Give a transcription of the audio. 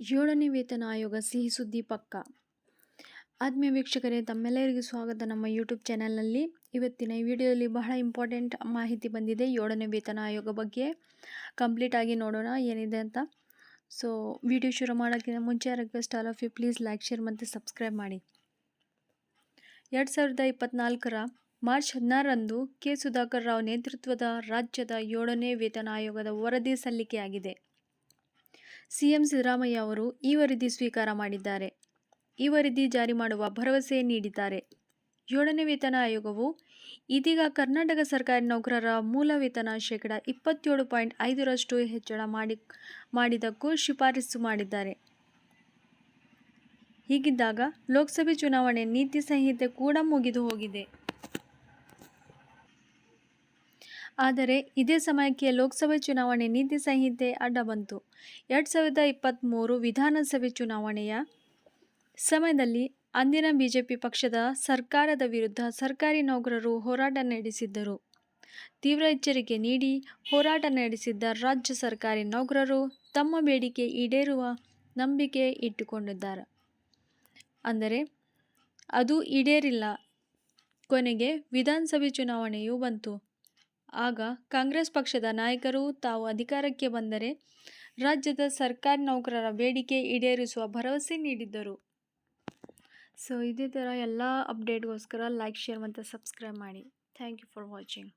ಏಳನೇ ವೇತನ ಆಯೋಗ ಸಿಹಿ ಸುದ್ದಿ ಪಕ್ಕ. ಆತ್ಮೀಯ ವೀಕ್ಷಕರೇ, ತಮ್ಮೆಲ್ಲರಿಗೂ ಸ್ವಾಗತ ನಮ್ಮ ಯೂಟ್ಯೂಬ್ ಚಾನಲ್ನಲ್ಲಿ. ಇವತ್ತಿನ ಈ ವಿಡಿಯೋದಲ್ಲಿ ಬಹಳ ಇಂಪಾರ್ಟೆಂಟ್ ಮಾಹಿತಿ ಬಂದಿದೆ ಏಳನೇ ವೇತನ ಆಯೋಗ ಬಗ್ಗೆ. ಕಂಪ್ಲೀಟ್ ಆಗಿ ನೋಡೋಣ ಏನಿದೆ ಅಂತ. ಸೊ, ವಿಡಿಯೋ ಶುರು ಮಾಡೋಕ್ಕಿಂತ ಮುಂಚೆ request all of you please like share ಮತ್ತು ಸಬ್ಸ್ಕ್ರೈಬ್ ಮಾಡಿ. ಎರಡು ಸಾವಿರದ ಇಪ್ಪತ್ತ್ನಾಲ್ಕರ ಮಾರ್ಚ್ ಹದಿನಾರರಂದು ಕೆ ಸುಧಾಕರ್ ರಾವ್ ನೇತೃತ್ವದ ರಾಜ್ಯದ ಏಳನೇ ವೇತನ ಆಯೋಗದ ವರದಿ ಸಲ್ಲಿಕೆಯಾಗಿದೆ. ಸಿಎಂ ಸಿದ್ದರಾಮಯ್ಯ ಅವರು ಈ ವರದಿ ಸ್ವೀಕಾರ ಮಾಡಿದ್ದಾರೆ. ಈ ವರದಿ ಜಾರಿ ಮಾಡುವ ಭರವಸೆ ನೀಡಿದ್ದಾರೆ. ಏಳನೇ ವೇತನ ಆಯೋಗವು ಇದೀಗ ಕರ್ನಾಟಕ ಸರ್ಕಾರಿ ನೌಕರರ ಮೂಲ ವೇತನ ಶೇಕಡ ಇಪ್ಪತ್ತೇಳು ಪಾಯಿಂಟ್ ಐದರಷ್ಟು ಹೆಚ್ಚಳ ಮಾಡಿ ಮಾಡಿದ್ದಕ್ಕೂ ಶಿಫಾರಸು ಮಾಡಿದ್ದಾರೆ. ಹೀಗಿದ್ದಾಗ ಲೋಕಸಭೆ ಚುನಾವಣೆ ನೀತಿ ಸಂಹಿತೆ ಕೂಡ ಮುಗಿದು ಹೋಗಿದೆ. ಆದರೆ ಇದೇ ಸಮಯಕ್ಕೆ ಲೋಕಸಭೆ ಚುನಾವಣೆ ನೀತಿ ಸಂಹಿತೆ ಅಡ್ಡ ಬಂತು. ಎರಡು ಸಾವಿರದ ಇಪ್ಪತ್ತ್ಮೂರು ವಿಧಾನಸಭೆ ಚುನಾವಣೆಯ ಸಮಯದಲ್ಲಿ ಅಂದಿನ ಬಿಜೆಪಿ ಪಕ್ಷದ ಸರ್ಕಾರದ ವಿರುದ್ಧ ಸರ್ಕಾರಿ ನೌಕರರು ಹೋರಾಟ ನಡೆಸಿದ್ದರು. ತೀವ್ರ ಎಚ್ಚರಿಕೆ ನೀಡಿ ಹೋರಾಟ ನಡೆಸಿದ್ದ ರಾಜ್ಯ ಸರ್ಕಾರಿ ನೌಕರರು ತಮ್ಮ ಬೇಡಿಕೆ ಈಡೇರುವ ನಂಬಿಕೆ ಇಟ್ಟುಕೊಂಡಿದ್ದಾರೆ. ಅಂದರೆ, ಅದು ಈಡೇರಿಲ್ಲ. ಕೊನೆಗೆ ವಿಧಾನಸಭೆ ಚುನಾವಣೆಯು ಬಂತು. ಆಗ ಕಾಂಗ್ರೆಸ್ ಪಕ್ಷದ ನಾಯಕರು ತಾವು ಅಧಿಕಾರಕ್ಕೆ ಬಂದರೆ ರಾಜ್ಯದ ಸರ್ಕಾರಿ ನೌಕರರ ಬೇಡಿಕೆ ಈಡೇರಿಸುವ ಭರವಸೆ ನೀಡಿದ್ದರು. ಸೊ ಇದೇ ಥರ ಎಲ್ಲ ಅಪ್ಡೇಟ್ಗೋಸ್ಕರ ಲೈಕ್ ಶೇರ್ ಮತ್ತು ಸಬ್ಸ್ಕ್ರೈಬ್ ಮಾಡಿ. Thank you for watching